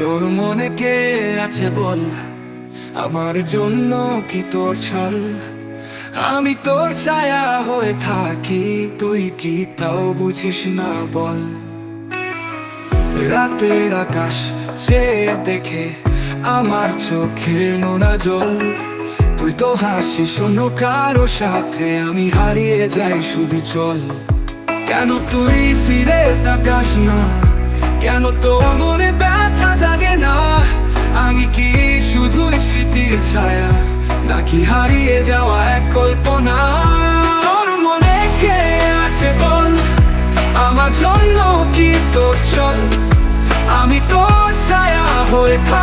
তোর মনে কে আছে বল? আমার জন্য কি তোর ছাল? আমি তোর ছায়া হয়ে থাকি, তুই কি তাও বুঝিস না বল? রাতের আকাশ সে দেখে আমার চোখের নোনা জল। তুই তো হাসি শোনো কারও সাথে আমি হারিয়ে যাই শুধু চল। কেন তুই ফিরে তাকাস না? কেন তোর মনে ব্যথা জাগে না আমি কি শুধু স্মৃতির ছায়া, নাকি হারিয়ে যাওয়া এক কল্পনা? তোর মনে কে আছে বল? আমার জন্য কি তোর চল? আমি তোর ছায়া হয়ে থাকি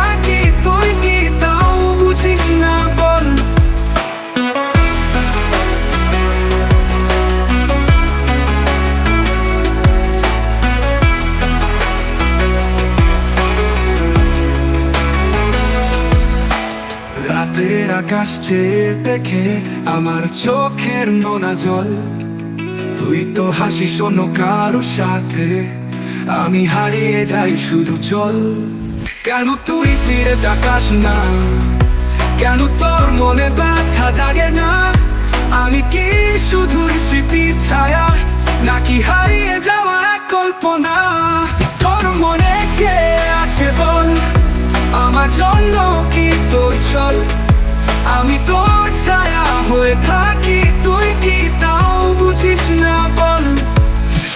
আকাশ চেয়ে দেখে আমার চোখের নোনা জল। তুই তো হাসিস অন্য কারোর সাথে, আমি হারিয়ে যাই শুধু চল। কেন তুই ফিরে তাকাস না? কেন তোর মনে ব্যথা জাগে না? আমি কি শুধু স্মৃতির ছায়া, নাকি হারিয়ে যাওয়া এক কল্পনা?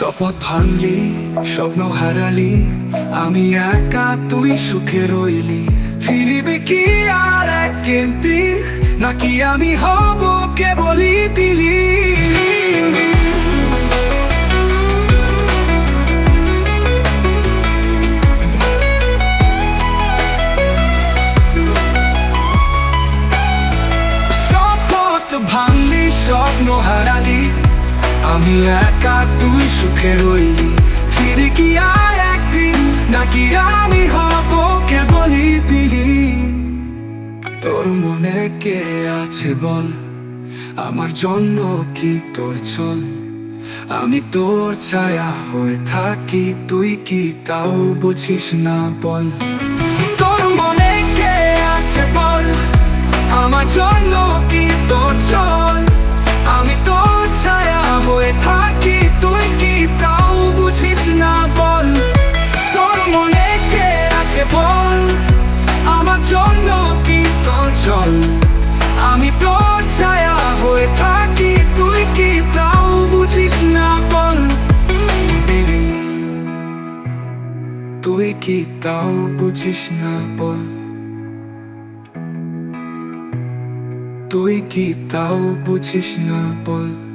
শপথ ভাঙলি, স্বপ্ন হারালি, আমি একা তুই সুখে রইলি। ফিরিবে কি আর একদিন? নাকি আমি হব কেবলই পিলি শপথ ভাঙলি, স্বপ্ন হারালি আমি একা তুই সুখে রই। ফিরে কি আর একদিন? নাকি আমি হব কেবলই পিলি? তোর মনে কে আছে বল? আমার জন্য কি তোর চল? আমি তোর ছায়া হয়ে থাকি, তুই কি তাও বুঝিস না বল? জন্য কি তোর চল। আমি তোর ছায়া হয়ে থাকি, তুই কি তাও বুঝিস না বল? তুই কি তাও বুঝিস না বল? তুই কি তাও বুঝিস না বল?